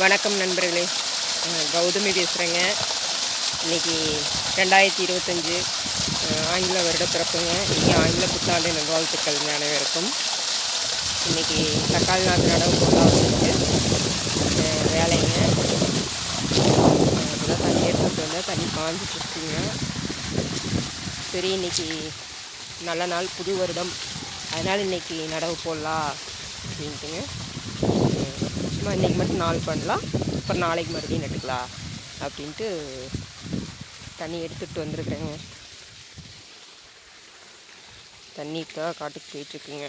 வணக்கம் நண்பர்களே. கௌதமி பேசுகிறேங்க இன்னைக்கு ரெண்டாயிரத்தி இருபத்தஞ்சு ஆங்கில வருட பிறப்புங்க. இன்றைக்கி ஆங்கில புத்தாண்டு நல்வாழ்த்துக்கள் அனைவருக்கும். இன்னைக்கு தக்காளி நாற்று நடவு போடலாம் வேலைங்க. அப்போதான் தண்ணி எடுத்துகிட்டு வந்தால் தண்ணி காஞ்சிட்டு இருக்குங்க. சரி இன்னைக்கு நல்ல நாள் புது வருடம். அதனால் இன்னைக்கு நடவு போடலாம் அப்படின்ட்டுங்க. சும்மா இன்றைக்கி மட்டும் நாள் பண்ணலாம். அப்புறம் நாளைக்கு மறுபடியும் நட்டுக்கலாம் அப்படின்ட்டு தண்ணி எடுத்துகிட்டு வந்திருக்கிறேங்க தண்ணிக்காக காட்டுக்கு போயிட்டுருக்குங்க.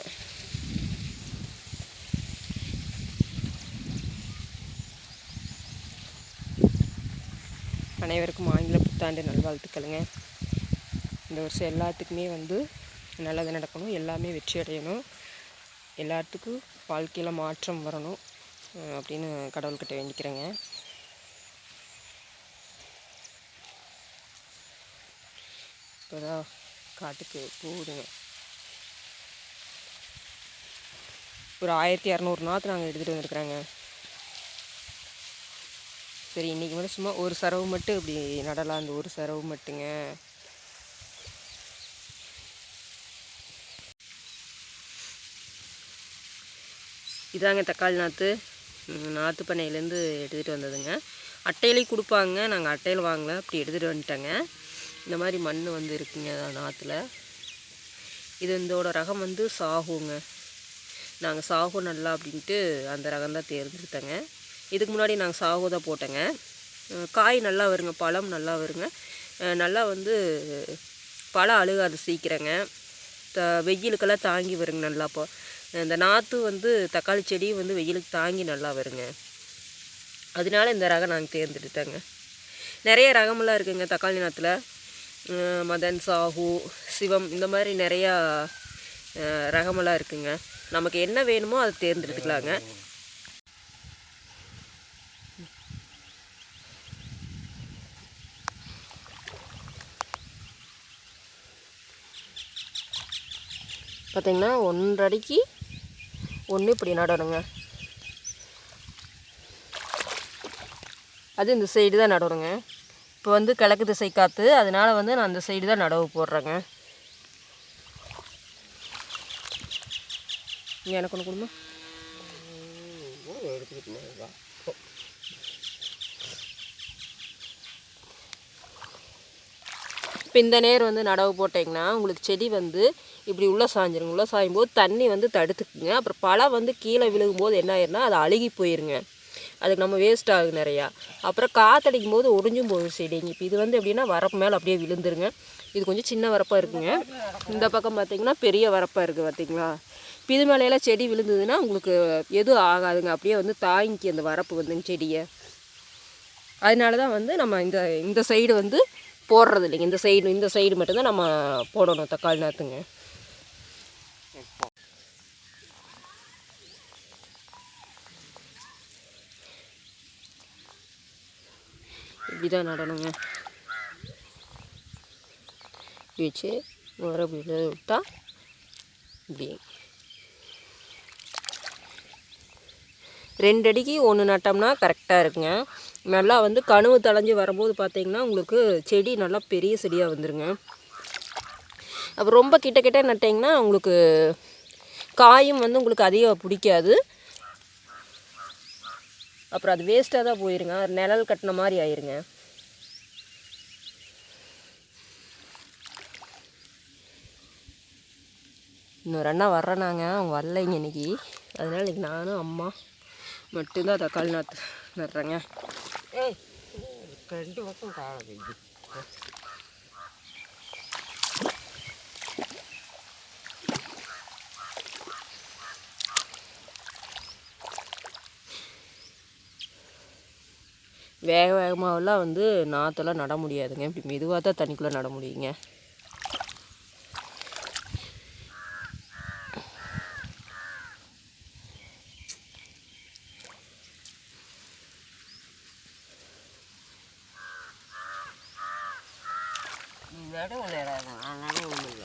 அனைவருக்கும் ஆங்கில புத்தாண்டு நல்வாழ்த்துக்களுங்க. இந்த வருஷம் எல்லாத்துக்குமே வந்து நல்லது நடக்கணும் எல்லாமே வெற்றி அடையணும். எல்லாத்துக்கும் வாழ்க்கையில் மாற்றம் வரணும். அப்படின்னு கடவுள்கிட்ட வேண்டிக்கிறேங்க. இப்போதான் காட்டுக்கு போகுதுங்க. ஒரு ஆயிரத்தி இரநூறு நாற்று நாங்கள் எடுத்துகிட்டு வந்துருக்குறாங்க. சரி இன்றைக்கி மட்டும் சும்மா ஒரு சரவு மட்டும் இப்படி நடலாம் அந்த ஒரு சரவு மட்டுங்க. இதாங்க தக்காளி நாற்று நாற்று பண்ணையிலேருந்து எடுத்துகிட்டு வந்ததுங்க. அட்டையிலையும் கொடுப்பாங்க. நாங்கள் அட்டையில் வாங்கல. அப்படி எடுத்துகிட்டு வந்துட்டேங்க. இந்த மாதிரி மண் வந்து இருக்குங்க நாற்றுல இது இதோட ரகம் வந்து சாகுங்க. நாங்கள் சாகு நல்லா அப்படின்ட்டு அந்த ரகம் தான் தேர்ந்தெடுத்தேங்க. இதுக்கு முன்னாடி நாங்கள் சாகு தான் போட்டேங்க. காய் நல்லா வருங்க. பழம் நல்லா வருங்க. நல்லா வந்து பழம் அழுகாது சீக்கிரங்க. த வெயிலுக்கெல்லாம் தாங்கி வருங்க நல்லா இப்போ இந்த நாற்று வந்து தக்காளி செடி வந்து வெயிலுக்கு தாங்கி நல்லா வருங்க. அதனால இந்த ரகம் நாங்கள் தேர்ந்தெடுத்தேங்க. நிறைய ரகமெல்லாம் இருக்குங்க தக்காளி நாற்றுல மதன் சாஹு சிவம் இந்த மாதிரி நிறையா ரகமெல்லாம் இருக்குங்க. நமக்கு என்ன வேணுமோ அதை தேர்ந்தெடுத்துக்கலாங்க. பார்த்திங்கன்னா ஒன்றடிக்கு ஒன்று இப்படி நடணுங்க அது இந்த சைடு தான் நடணுங்க இப்போ வந்து கிழக்கு திசை காற்று அதனால் வந்து நான் அந்த சைடு தான் நடவு போடுறேங்க எனக்கு ஒன்று கொடுமா இப்போ இந்த நேர் வந்து நடவு போட்டிங்கன்னா உங்களுக்கு செடி வந்து இப்படி உள்ளே சாஞ்சிருங்க உள்ளே சாயும் போது தண்ணி வந்து தடுத்துக்குங்க. அப்புறம் பழம் வந்து கீழே விழுகும்போது என்ன ஆயிருன்னா அது அழுகி போயிருங்க. அதுக்கு நம்ம வேஸ்ட் ஆகுது நிறையா. அப்புறம் காற்றடிக்கும் போது ஒடிஞ்சும் போகுது செடிங்க. இப்போ இது வந்து எப்படின்னா வரப்பு மேலே அப்படியே விழுந்துருங்க. இது கொஞ்சம் சின்ன வரப்பாக இருக்குங்க. இந்த பக்கம் பார்த்திங்கன்னா பெரிய வரப்பாக இருக்குது பார்த்திங்களா இப்போ இது மேலையெல்லாம் செடி விழுந்ததுன்னா உங்களுக்கு எதுவும் ஆகாதுங்க. அப்படியே வந்து தாங்கிக்கி அந்த வரப்பு வந்துங்க செடியை. அதனால தான் வந்து நம்ம இந்த இந்த சைடு வந்து போடுறது இல்லைங்க இந்த சைடு இந்த சைடு மட்டும்தான் நம்ம போடணும் தக்காளி நாற்றுங்க இப்படி தான் நடணுங்க வச்சு முறை இப்படி விட்டா இப்படி. ரெண்டு அடிக்கு ஒன்று நட்டோம்னா கரெக்டாக இருக்குங்க. நல்லா வந்து கனவு தளைஞ்சி வரும்போது பார்த்தீங்கன்னா உங்களுக்கு செடி நல்லா பெரிய செடியாக வந்துருங்க. அப்போ ரொம்ப கிட்ட கிட்ட நட்டிங்கன்னா உங்களுக்கு காயும் வந்து உங்களுக்கு அதிகம் பிடிக்காது. அப்புறம் அது வேஸ்ட்டாக தான் போயிருங்க. நிழல் கட்டின மாதிரி ஆயிருங்க. இன்னொரு அண்ணா வர்றேனாங்க. அவங்க வரலைங்க இன்னைக்கு. அதனால இன்னைக்கு நானும் அம்மா மட்டும்தான் தக்காளி நாற்று நடுறேங்க. ஏய் ரெண்டு பக்கம் காணது இது. வேக வேகமாகலாம் வந்து நாற்றெல்லாம் நட முடியாதுங்க. இப்படி மெதுவாக தான் தண்ணிக்குள்ளே நட முடியுங்க. ഇവിടെ ഉള്ളതാണ് അങ്ങനെ ഒന്നുമില്ല.